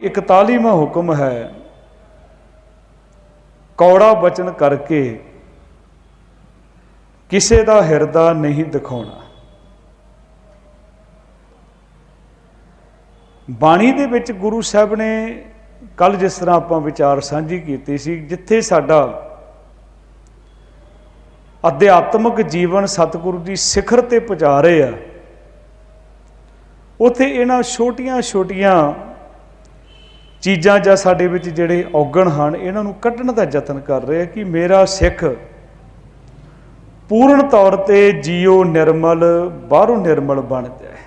41ਵਾਂ ਹੁਕਮ ਹੈ। ਕੌੜਾ ਬਚਨ ਕਰਕੇ ਕਿਸੇ ਦਾ ਹਿਰਦਾ ਨਹੀਂ ਦਿਖਾਉਣਾ। ਬਾਣੀ ਦੇ ਵਿੱਚ ਗੁਰੂ ਸਾਹਿਬ ਨੇ ਕੱਲ ਜਿਸ ਤਰ੍ਹਾਂ ਆਪਾਂ ਵਿਚਾਰ ਸਾਂਝੀ ਕੀਤੀ ਸੀ, ਜਿੱਥੇ ਸਾਡਾ ਅਧਿਆਤਮਿਕ ਜੀਵਨ ਸਤਿਗੁਰੂ ਦੀ ਸਿਖਰ ਤੇ ਪਹੁੰਚਾ ਰਹੇ ਆ, ਉਥੇ ਇਹਨਾਂ ਛੋਟੀਆਂ-ਛੋਟੀਆਂ ਚੀਜ਼ਾਂ ਜਾਂ ਸਾਡੇ ਵਿੱਚ ਜਿਹੜੇ ਔਗਣ ਹਨ, ਇਹਨਾਂ ਨੂੰ ਕੱਢਣ ਦਾ ਯਤਨ ਕਰ ਰਹੇ ਕਿ ਮੇਰਾ ਸਿੱਖ ਪੂਰਨ ਤੌਰ ਤੇ ਜੀਓ ਨਿਰਮਲ, ਬਾਹਰੋਂ ਨਿਰਮਲ ਬਣ ਜਾਏ।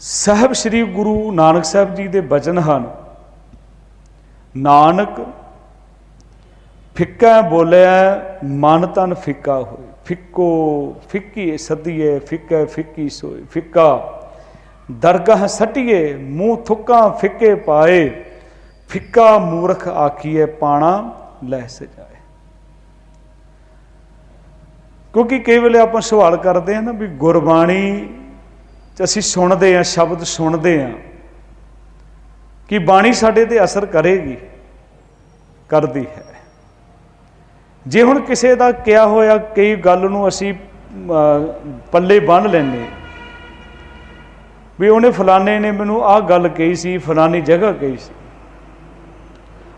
ਸਾਹਿਬ ਸ੍ਰੀ ਗੁਰੂ ਨਾਨਕ ਸਾਹਿਬ ਜੀ ਦੇ ਬਚਨ ਹਨ, ਨਾਨਕ ਫਿੱਕਾ ਬੋਲਿਆ, ਮਨ ਤਨ ਫਿੱਕਾ ਹੋਏ। ਫਿੱਕੋ, ਫਿੱਕੀ ਸਦੀਏ, ਫਿੱਕਾ ਫਿੱਕੀ ਸੋਏ। ਫਿੱਕਾ ਦਰਗਾਹ ਸਟੀਏ, ਮੂੰਹ ਥੁੱਕਾਂ ਫਿੱਕੇ ਪਾਏ। ਫਿੱਕਾ ਮੂਰਖ ਆਖੀਏ ਪਾਣਾ ਲੈ ਸਜਾਏ ਕਿਉਂਕਿ ਕਈ ਵੇਲੇ ਆਪਾਂ ਸਵਾਲ ਕਰਦੇ ਹਾਂ ਨਾ ਵੀ ਗੁਰਬਾਣੀ ਚ ਅਸੀਂ ਸੁਣਦੇ ਹਾਂ, ਸ਼ਬਦ ਸੁਣਦੇ ਹਾਂ, ਕਿ ਬਾਣੀ ਸਾਡੇ ਤੇ ਅਸਰ ਕਰੇਗੀ, ਕਰਦੀ ਹੈ। ਜੇ ਹੁਣ ਕਿਸੇ ਦਾ ਕਿਹਾ ਹੋਇਆ ਕਈ ਗੱਲ ਨੂੰ ਅਸੀਂ ਪੱਲੇ ਬੰਨ ਲੈਨੇ ਵੀ ਉਹਨੇ ਫਲਾਣੇ ਨੇ ਮੈਨੂੰ ਆਹ ਗੱਲ ਕਹੀ ਸੀ, ਫਲਾਣੀ ਜਗ੍ਹਾ ਕਹੀ ਸੀ।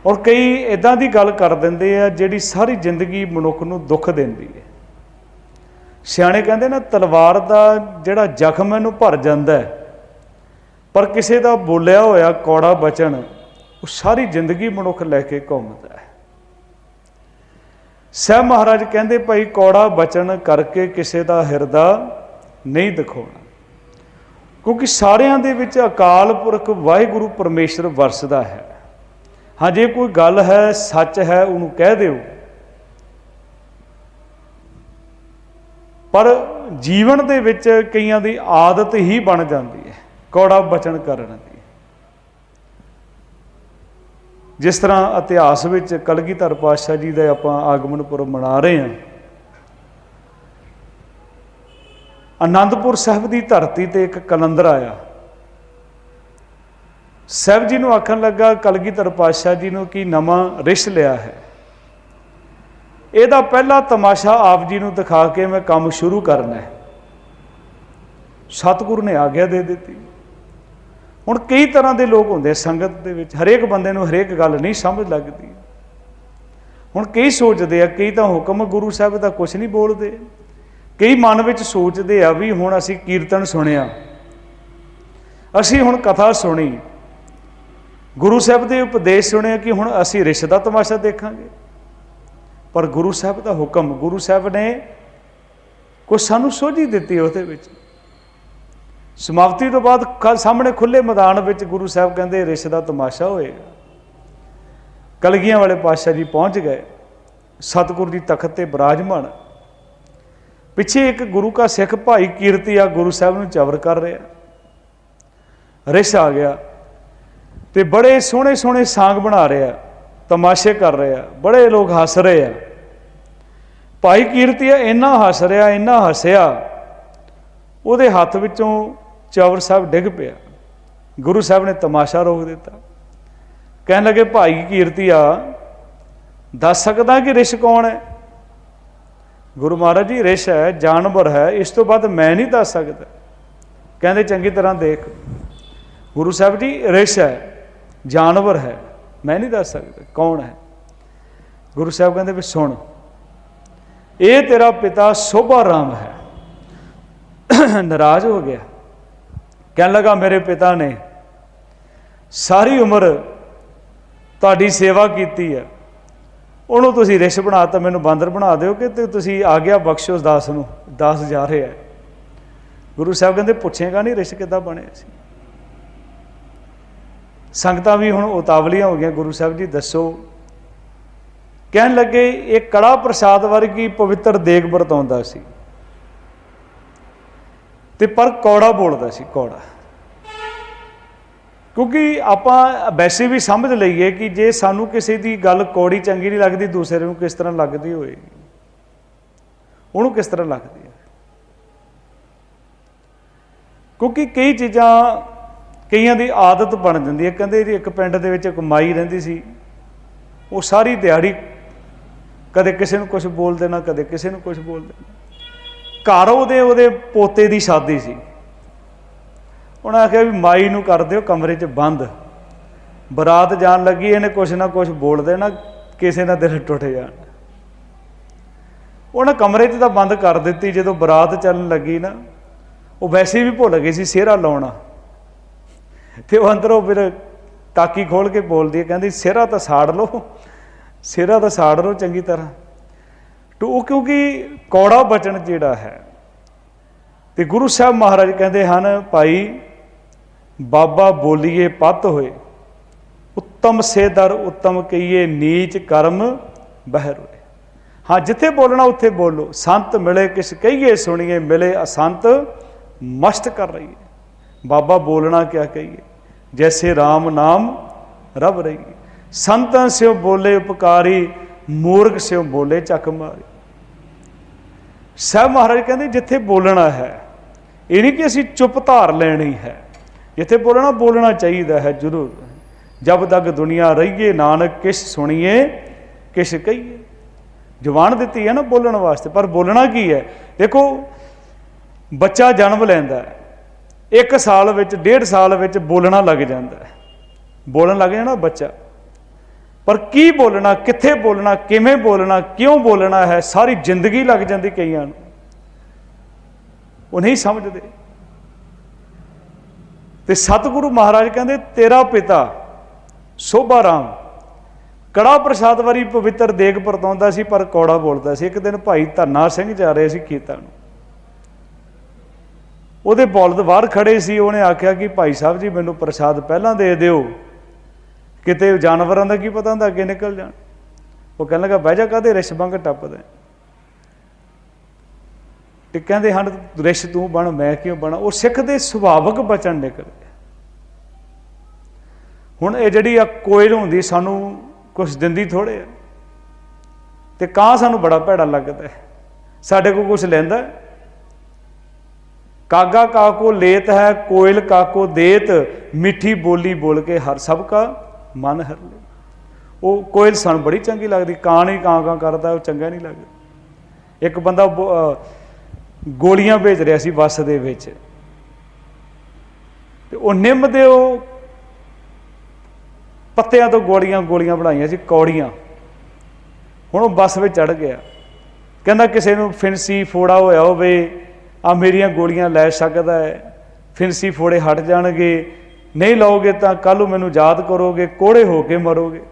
ਔਰ ਕਈ ਇਦਾਂ ਦੀ ਗੱਲ ਕਰ ਦਿੰਦੇ ਆ ਜਿਹੜੀ ਸਾਰੀ ਜ਼ਿੰਦਗੀ ਮਨੁੱਖ ਨੂੰ ਦੁੱਖ ਦਿੰਦੀ ਹੈ। ਸਿਆਣੇ ਕਹਿੰਦੇ ਨਾ, ਤਲਵਾਰ ਦਾ ਜਿਹੜਾ ਜ਼ਖਮ ਇਹਨੂੰ ਭਰ ਜਾਂਦਾ ਹੈ। ਪਰ ਕਿਸੇ ਦਾ ਬੋਲਿਆ ਹੋਇਆ ਕੌੜਾ ਬਚਨ, ਉਹ ਸਾਰੀ ਜ਼ਿੰਦਗੀ ਮਨੁੱਖ ਲੈ ਕੇ ਘੁੰਮਦਾ ਹੈ। ਸਹਿਬ ਮਹਾਰਾਜ ਕਹਿੰਦੇ, ਭਾਈ ਕੌੜਾ ਬਚਨ ਕਰਕੇ ਕਿਸੇ ਦਾ ਹਿਰਦਾ ਨਹੀਂ ਦਿਖਾਉਣਾ। ਕਿਉਂਕਿ ਸਾਰਿਆਂ ਦੇ ਵਿੱਚ ਅਕਾਲ ਪੁਰਖ ਵਾਹਿਗੁਰੂ ਪਰਮੇਸ਼ਰ ਵਰਸਦਾ ਹੈ। ਹਾਂ, ਜੇ ਕੋਈ ਗੱਲ ਹੈ, ਸੱਚ ਹੈ, ਉਹਨੂੰ ਕਹਿ ਦਿਓ। ਪਰ ਜੀਵਨ ਦੇ ਵਿੱਚ ਕਈਆਂ ਦੀ ਆਦਤ ਹੀ ਬਣ ਜਾਂਦੀ ਹੈ, ਕੌੜਾ ਬਚਨ ਕਰਨ ਦੀ ਜਿਸ ਤਰ੍ਹਾਂ ਇਤਿਹਾਸ ਵਿੱਚ ਕਲਗੀਧਰ ਪਾਤਸ਼ਾਹ ਜੀ ਦਾ ਆਪਾਂ ਆਗਮਨ ਪੁਰਬ ਮਨਾ ਰਹੇ ਹਾਂ ਆਨੰਦਪੁਰ ਸਾਹਿਬ ਦੀ ਧਰਤੀ ਤੇ ਇੱਕ ਕਲੰਦਰ ਆਇਆ। ਸਾਹਿਬ ਜੀ ਨੂੰ ਆਖਣ ਲੱਗਾ, ਕਲਗੀਧਰ ਪਾਤਸ਼ਾਹ ਜੀ ਨੂੰ ਕੀ ਨਵਾਂ ਰਿਸ਼ ਲਿਆ ਹੈ। ਇਹਦਾ ਪਹਿਲਾ ਤਮਾਸ਼ਾ ਆਪ ਜੀ ਨੂੰ ਦਿਖਾ ਕੇ ਮੈਂ ਕੰਮ ਸ਼ੁਰੂ ਕਰਨਾ ਹੈ। ਸਤਿਗੁਰੂ ਨੇ ਆਗਿਆ ਦੇ ਦਿੱਤੀ। ਹੁਣ ਕਈ ਤਰ੍ਹਾਂ ਦੇ ਲੋਕ ਹੁੰਦੇ ਸੰਗਤ ਦੇ ਵਿੱਚ, ਹਰੇਕ ਬੰਦੇ ਨੂੰ ਹਰੇਕ ਗੱਲ ਨਹੀਂ ਸਮਝ ਲੱਗਦੀ। ਹੁਣ ਕਈ ਸੋਚਦੇ ਆ, ਕਈ ਤਾਂ ਹੁਕਮ ਗੁਰੂ ਸਾਹਿਬ ਦਾ ਕੁਝ ਨਹੀਂ ਬੋਲਦੇ। ਕਈ ਮਨ ਵਿੱਚ ਸੋਚਦੇ ਆ ਵੀ ਹੁਣ ਅਸੀਂ ਕੀਰਤਨ ਸੁਣਿਆ। ਅਸੀਂ ਹੁਣ ਕਥਾ ਸੁਣੀ। ਗੁਰੂ ਸਾਹਿਬ ਦੇ ਉਪਦੇਸ਼ ਸੁਣਿਆ ਕਿ ਹੁਣ ਅਸੀਂ ਰਿਸ਼ ਦਾ ਤਮਾਸ਼ਾ ਦੇਖਾਂਗੇ। ਪਰ ਗੁਰੂ ਸਾਹਿਬ ਦਾ ਹੁਕਮ, ਗੁਰੂ ਸਾਹਿਬ ਨੇ ਕੁਝ ਸਾਨੂੰ ਸੋਝੀ ਦਿੱਤੀ ਉਹਦੇ ਵਿੱਚ। ਸਮਾਪਤੀ ਤੋਂ ਬਾਅਦ ਕੱਲ ਸਾਹਮਣੇ ਖੁੱਲੇ ਮੈਦਾਨ ਵਿੱਚ ਗੁਰੂ ਸਾਹਿਬ ਕਹਿੰਦੇ, ਰਿਸ਼ ਦਾ ਤਮਾਸ਼ਾ ਹੋਏਗਾ। ਕਲਗੀਆਂ ਵਾਲੇ ਪਾਤਸ਼ਾਹ ਜੀ ਪਹੁੰਚ ਗਏ। ਸਤਿਗੁਰੂ ਦੀ ਤਖਤ ਤੇ ਬਿਰਾਜਮਾਨ। ਪਿੱਛੇ ਇੱਕ ਗੁਰੂ ਕਾ ਸਿੱਖ ਭਾਈ ਕੀਰਤੀ ਆ, ਗੁਰੂ ਸਾਹਿਬ ਨੂੰ ਚਵਰ ਕਰ ਰਿਹਾ। ਰਿਸ਼ ਆ ਗਿਆ ਤੇ ਬੜੇ ਸੋਹਣੇ ਸੋਹਣੇ ਸਾਂਗ ਬਣਾ ਰਿਹਾ, ਤਮਾਸ਼ੇ ਕਰ ਰਿਹਾ, ਬੜੇ ਲੋਕ ਹੱਸ ਰਹੇ ਆ। ਭਾਈ ਕੀਰਤੀ ਆ, ਇੰਨਾ ਹੱਸ ਰਿਹਾ, ਇੰਨਾ ਹੱਸਿਆ, ਉਹਦੇ ਹੱਥ ਵਿੱਚੋਂ ਚਵਰ ਸਾਹਿਬ ਡਿੱਗ ਪਿਆ। ਗੁਰੂ ਸਾਹਿਬ ਨੇ ਤਮਾਸ਼ਾ ਰੋਕ ਦਿੱਤਾ। ਕਹਿਣ ਲੱਗੇ, ਭਾਈ ਕੀਰਤੀ ਆ, ਦੱਸ ਸਕਦਾ ਕਿ ਰਿਸ਼ ਕੌਣ ਹੈ? ਗੁਰੂ ਮਹਾਰਾਜ ਜੀ, ਰਿਸ਼ ਹੈ, ਜਾਨਵਰ ਹੈ, ਇਸ ਤੋਂ ਬਾਅਦ ਮੈਂ ਨਹੀਂ ਦੱਸ ਸਕਦਾ। ਕਹਿੰਦੇ ਚੰਗੀ ਤਰ੍ਹਾਂ ਦੇਖ। ਗੁਰੂ ਸਾਹਿਬ ਜੀ, ਰਿਸ਼ ਹੈ, ਜਾਨਵਰ ਹੈ, ਮੈਂ ਨਹੀਂ ਦੱਸ ਸਕਦਾ, ਕੌਣ ਹੈ? ਗੁਰੂ ਸਾਹਿਬ ਕਹਿੰਦੇ ਵੀ ਸੁਣ, ਇਹ ਤੇਰਾ ਪਿਤਾ ਸੋਭਾ ਰਾਮ ਹੈ। ਨਾਰਾਜ਼ ਹੋ ਗਿਆ। ਕਹਿਣ ਲੱਗਾ, ਮੇਰੇ ਪਿਤਾ ਨੇ ਸਾਰੀ ਉਮਰ ਤੁਹਾਡੀ ਸੇਵਾ ਕੀਤੀ ਹੈ। ਉਹਨੂੰ ਤੁਸੀਂ ਰਿਸ਼ ਬਣਾਤਾ ਮੈਨੂੰ ਬਾਂਦਰ ਬਣਾ ਦਿਓ ਕਿ ਤੇ ਤੁਸੀਂ ਆ ਗਿਆ ਬਖਸ਼ੋ ਦਾਸ ਨੂੰ, ਦਾਸ ਜਾ ਰਿਹਾ ਹੈ। ਗੁਰੂ ਸਾਹਿਬ ਕਹਿੰਦੇ, ਪੁੱਛੇਗਾ ਨਹੀਂ ਰਿਸ਼ ਕਿੱਦਾਂ ਬਣਿਆ ਸੀ। ਸੰਗਤਾਂ ਵੀ ਹੁਣ ਉਤਾਵਲੀਆਂ ਹੋ ਗਈਆਂ, ਗੁਰੂ ਸਾਹਿਬ ਜੀ ਦੱਸੋ। ਕਹਿਣ ਲੱਗੇ, ਇਹ ਕੜਾ ਪ੍ਰਸਾਦ ਵਰਗੀ ਪਵਿੱਤਰ ਦੇਗ ਵਰਤਾਉਂਦਾ ਸੀ। ਤੇ ਪਰ ਕੌੜਾ ਬੋਲਦਾ ਸੀ, ਕੌੜਾ। ਕਿਉਂਕਿ ਆਪਾਂ ਵੈਸੇ ਵੀ ਸਮਝ ਲਈਏ ਕਿ ਜੇ ਸਾਨੂੰ ਕਿਸੇ ਦੀ ਗੱਲ ਕੌੜੀ ਚੰਗੀ ਨਹੀਂ ਲੱਗਦੀ, ਦੂਸਰੇ ਨੂੰ ਕਿਸ ਤਰ੍ਹਾਂ ਲੱਗਦੀ ਹੋਏਗੀ? ਉਹਨੂੰ ਕਿਸ ਤਰ੍ਹਾਂ ਲੱਗਦੀ ਹੈ? ਕਿਉਂਕਿ ਕਈ ਚੀਜ਼ਾਂ, ਕਈਆਂ ਦੀ ਆਦਤ ਬਣ ਜਾਂਦੀ ਹੈ। ਕਹਿੰਦੇ ਜੀ ਇੱਕ ਪਿੰਡ ਦੇ ਵਿੱਚ ਇੱਕ ਮਾਈ ਰਹਿੰਦੀ ਸੀ। ਉਹ ਸਾਰੀ ਦਿਹਾੜੀ ਕਦੇ ਕਿਸੇ ਨੂੰ ਕੁਝ ਬੋਲ ਦੇਣਾ, ਕਦੇ ਕਿਸੇ ਨੂੰ ਕੁਝ ਬੋਲ ਦੇਣਾ। ਘਰ ਉਹਦੇ ਉਹਦੇ ਪੋਤੇ ਦੀ ਸ਼ਾਦੀ ਸੀ। ਉਹਨਾਂ ਆਖਿਆ ਵੀ ਮਾਈ ਨੂੰ ਕਰ ਦਿਓ, ਕਮਰੇ 'ਚ ਬੰਦ। ਬਰਾਤ ਜਾਣ ਲੱਗੀ, ਇਹਨੇ ਕੁਛ ਨਾ ਕੁਛ ਬੋਲ ਦੇਣਾ, ਕਿਸੇ ਦਾ ਦਿਲ ਟੁੱਟ ਜਾਣ। ਉਹਨਾਂ ਕਮਰੇ 'ਚ ਤਾਂ ਬੰਦ ਕਰ ਦਿੱਤੀ, ਜਦੋਂ ਬਰਾਤ ਚੱਲਣ ਲੱਗੀ ਨਾ, ਉਹ ਵੈਸੇ ਵੀ ਭੁੱਲ ਗਏ ਸੀ ਸਿਹਰਾ ਲਾਉਣਾ। ਤੇ ਉਹ ਅੰਦਰੋਂ ਫਿਰ ਤਾਕੀ ਖੋਲ ਕੇ ਬੋਲਦੀ ਹੈ, ਕਹਿੰਦੀ, ਸਿਹਰਾ ਤਾਂ ਸਾੜ ਲਓ, ਸਿਹਰਾ ਤਾਂ ਸਾੜ ਲਓ ਚੰਗੀ ਤਰ੍ਹਾਂ। ਤੇ ਉਹ ਕਿਉਂਕਿ ਕੌੜਾ ਬਚਨ ਜਿਹੜਾ ਹੈ, ਤੇ ਗੁਰੂ ਸਾਹਿਬ ਮਹਾਰਾਜ ਕਹਿੰਦੇ ਹਨ, ਭਾਈ ਬਾਬਾ ਬੋਲੀਏ ਪਤ ਹੋਏ। ਉੱਤਮ ਸੇ ਦਰ, ਉੱਤਮ ਕਹੀਏ ਨੀਚ ਕਰਮ ਬਹਿਰ ਹੋਏ। ਹਾਂ, ਜਿੱਥੇ ਬੋਲਣਾ ਉੱਥੇ ਬੋਲੋ। ਸੰਤ ਮਿਲੇ, ਕਿਸ ਕਹੀਏ ਸੁਣੀਏ, ਮਿਲੇ ਅਸੰਤ ਮਸਤ ਕਰ ਰਹੀਏ। ਬਾਬਾ ਬੋਲਣਾ ਕਿਆ ਕਹੀਏ? ਜੈਸੇ RAM ਨਾਮ ਰਬ ਰਹੀਏ। ਸੰਤਾਂ ਸਿਓ ਬੋਲੇ ਉਪਕਾਰੀ, ਮੂਰਖ ਸਿਓ ਬੋਲੇ ਚੱਕ ਮਾਰੀ। ਸਾਹਿਬ ਮਹਾਰਾਜ ਕਹਿੰਦੇ, ਜਿੱਥੇ ਬੋਲਣਾ ਹੈ, ਇਹ ਨਹੀਂ ਕਿ ਅਸੀਂ ਚੁੱਪ ਧਾਰ ਲੈਣੀ ਹੈ। ਜਿੱਥੇ ਬੋਲਣਾ ਬੋਲਣਾ ਚਾਹੀਦਾ ਹੈ, ਜ਼ਰੂਰ। ਜਦ ਤੱਕ ਦੁਨੀਆ ਰਹੀਏ, ਨਾਨਕ, ਕਿਸ ਸੁਣੀਏ, ਕਿਸ ਕਹੀਏ। ਜ਼ੁਬਾਨ ਦਿੱਤੀ ਹੈ ਨਾ ਬੋਲਣ ਵਾਸਤੇ, ਪਰ ਬੋਲਣਾ ਕੀ ਹੈ? ਦੇਖੋ, ਬੱਚਾ ਜਨਮ ਲੈਂਦਾ ਹੈ। ਇੱਕ ਸਾਲ ਵਿੱਚ, ਡੇਢ ਸਾਲ ਵਿੱਚ ਬੋਲਣਾ ਲੱਗ ਜਾਂਦਾ ਹੈ। ਬੋਲਣ ਲੱਗ ਜਾਣਾ ਬੱਚਾ। ਪਰ ਕੀ ਬੋਲਣਾ, ਕਿੱਥੇ ਬੋਲਣਾ, ਕਿਵੇਂ ਬੋਲਣਾ, ਕਿਉਂ ਬੋਲਣਾ ਹੈ, ਸਾਰੀ ਜ਼ਿੰਦਗੀ ਲੱਗ ਜਾਂਦੀ ਕਈਆਂ ਨੂੰ। ਉਹ ਨਹੀਂ ਸਮਝਦੇ। ਤੇ ਸਤਿਗੁਰੂ ਮਹਾਰਾਜ ਕਹਿੰਦੇ, ਤੇਰਾ ਪਿਤਾ ਸੋਭਾ ਰਾਮ। ਕੜਾ ਪ੍ਰਸਾਦ ਵਾਰੀ ਪਵਿੱਤਰ ਦੇਗ ਪਰਤਾਉਂਦਾ ਸੀ, ਪਰ ਕੌੜਾ ਬੋਲਦਾ ਸੀ। ਇੱਕ ਦਿਨ ਭਾਈ ਧੰਨਾ ਸਿੰਘ ਜਾ ਰਹੇ ਸੀ ਖੇਤਾਂ ਨੂੰ। ਉਹਦੇ ਬੌਲਦ ਬਾਹਰ ਖੜੇ ਸੀ। ਉਹਨੇ ਆਖਿਆ ਕਿ ਭਾਈ ਸਾਹਿਬ ਜੀ, ਮੈਨੂੰ ਪ੍ਰਸਾਦ ਪਹਿਲਾਂ ਦੇ ਦਿਓ। ਕਿਤੇ ਜਾਨਵਰਾਂ ਦਾ ਕੀ ਪਤਾ ਹੁੰਦਾ, ਅੱਗੇ ਨਿਕਲ ਜਾਣ। ਉਹ ਕਹਿਣ ਲੱਗਾ, ਬਹਿ ਜਾ ਕਾਦੇ ਰਿਸ਼ ਬੰਗ ਟੱਪਦਾ ਤੇ ਕਹਿੰਦੇ ਹਨ, ਰਿਸ਼ ਤੂੰ ਬਣ, ਮੈਂ ਕਿਉਂ ਬਣਾ? ਉਹ ਸਿੱਖ ਦੇ ਸੁਭਾਵਿਕ ਬਚਨ ਨਿਕਲ। ਹੁਣ ਇਹ ਜਿਹੜੀ ਆ ਕੋਇਲ ਹੁੰਦੀ ਸਾਨੂੰ ਕੁਝ ਦਿੰਦੀ ਥੋੜੇ ਆ। ਤੇ ਕਾਂ ਸਾਨੂੰ ਬੜਾ ਭੈੜਾ ਲੱਗਦਾ ਸਾਡੇ ਕੋਲ ਕੁਝ ਲੈਂਦਾ ਕਾਗਾ ਕਾਕੋ ਲੇਤ ਹੈ, ਕੋਇਲ ਕਾਕੋ ਦੇਤ, ਮਿੱਠੀ ਬੋਲੀ ਬੋਲ ਕੇ ਹਰ ਸਭ ਕਾ ਮਨ ਹਰ ਲੈ ਉਹ ਕੋਇਲ ਸਾਨੂੰ ਬੜੀ ਚੰਗੀ ਲੱਗਦੀ, ਕਾਂ ਨਹੀਂ ਕਾਂ ਕਾਂ ਕਰਦਾ, ਉਹ ਚੰਗਾ ਨਹੀਂ ਲੱਗਦਾ। ਇੱਕ ਬੰਦਾ ਬੋ- ਗੋਲੀਆਂ ਭੇਜ ਰਿਹਾ ਸੀ ਬੱਸ ਦੇ ਵਿੱਚ। ਤੇ ਉਹ ਨਿੰਮ ਦੇ ਉਹ ਪੱਤਿਆਂ ਤੋਂ ਗੋਲੀਆਂ ਗੋਲੀਆਂ ਬਣਾਈਆਂ ਸੀ, ਕੌੜੀਆਂ। ਹੁਣ ਉਹ ਬੱਸ ਵਿੱਚ ਚੜ ਗਿਆ। ਕਹਿੰਦਾ ਕਿਸੇ ਨੂੰ ਫਿੰਸੀ ਫੋੜਾ ਹੋਇਆ ਹੋਵੇ, ਆ ਮੇਰੀਆਂ ਗੋਲੀਆਂ ਲੈ ਸਕਦਾ ਹੈ, ਫਿੰਸੀ ਫੋੜੇ ਹਟ ਜਾਣਗੇ, ਨਹੀਂ ਲਓਗੇ ਤਾਂ ਕੱਲ ਨੂੰ ਮੈਨੂੰ ਯਾਦ ਕਰੋਗੇ, ਕੋੜੇ ਹੋ ਕੇ ਮਰੋਗੇ।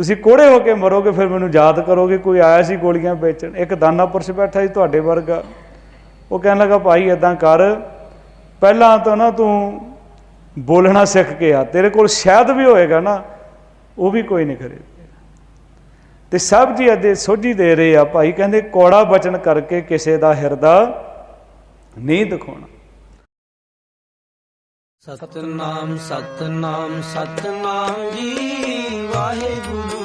ਤੁਸੀਂ ਕੋੜੇ ਹੋ ਕੇ ਮਰੋਗੇ, ਫਿਰ ਮੈਨੂੰ ਯਾਦ ਕਰੋਗੇ, ਕੋਈ ਆਇਆ ਸੀ ਗੋਲੀਆਂ ਵੇਚਣ। ਇੱਕ ਦਾਨਾ ਪੁਰਸ਼ ਬੈਠਾ ਸੀ ਤੁਹਾਡੇ ਵਰਗਾ। ਉਹ ਕਹਿਣ ਲੱਗਾ, ਭਾਈ ਇਦਾਂ ਕਰ, ਪਹਿਲਾਂ ਤਾਂ ਨਾ ਤੂੰ ਬੋਲਣਾ ਸਿੱਖ ਕੇ ਆ। ਤੇਰੇ ਕੋਲ ਸ਼ਾਇਦ ਵੀ ਹੋਏਗਾ ਨਾ, ਉਹ ਵੀ ਕੋਈ ਨਹੀਂ ਕਰੇ। ਤੇ ਸਭ ਜੀ ਅਜੇ ਸੋਝੀ ਦੇ ਰਹੇ ਆ, ਭਾਈ ਕਹਿੰਦੇ, ਕੋੜਾ ਬਚਨ ਕਰਕੇ ਕਿਸੇ ਦਾ ਹਿਰਦਾ ਨਹੀਂ ਦਿਖਾਉਣਾ। ਸਤਨਾਮ ਸਤਨਾਮ ਸਤਨਾਮ ਜੀ, ਵਾਹਿਗੁਰੂ